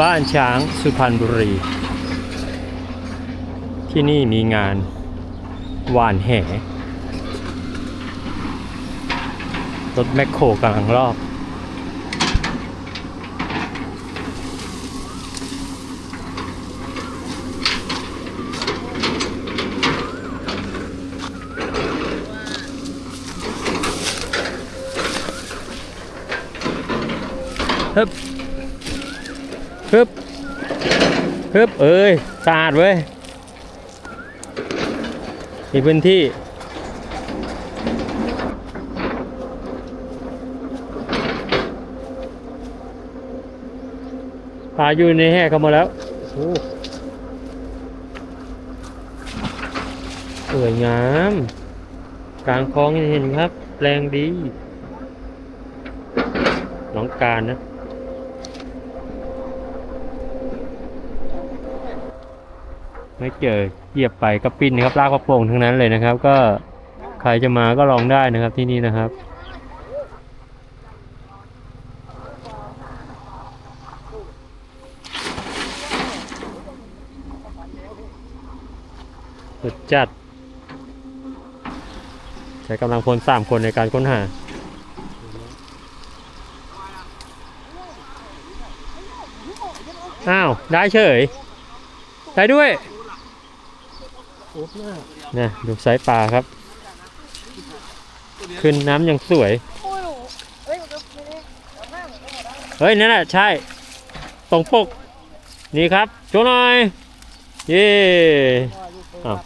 บ้านช้างสุพรรณบุรี ที่นี่มีงานหวานแหรถแมคโครกำลังรอบ ฮึบ ฮึบฮึบเอ้ยสะอาดเว้ย มีพื้นที่ ปลาอยู่ในแห่เข้ามาแล้วโอ้สวยงาม กลางคลองเห็นครับ แรงดี น้องการนะ ไม่เจอเหยียบไปก็ปิ้นนะครับลากกระโปรงทั้งนั้นเลยนะครับ ก็ใครจะมาก็ลองได้นะครับที่นี่นะครับสุดจัด ใช้กำลังพลสามคนในการค้นหาอ้าว ได้เฉย ได้ด้วย นะดูไซส์ปลาครับ ขึ้นน้ำยังสวย เฮ้ย นั่นแหละใช่ ตรงปก นี่ครับโชว์หน่อย เย่อ้าว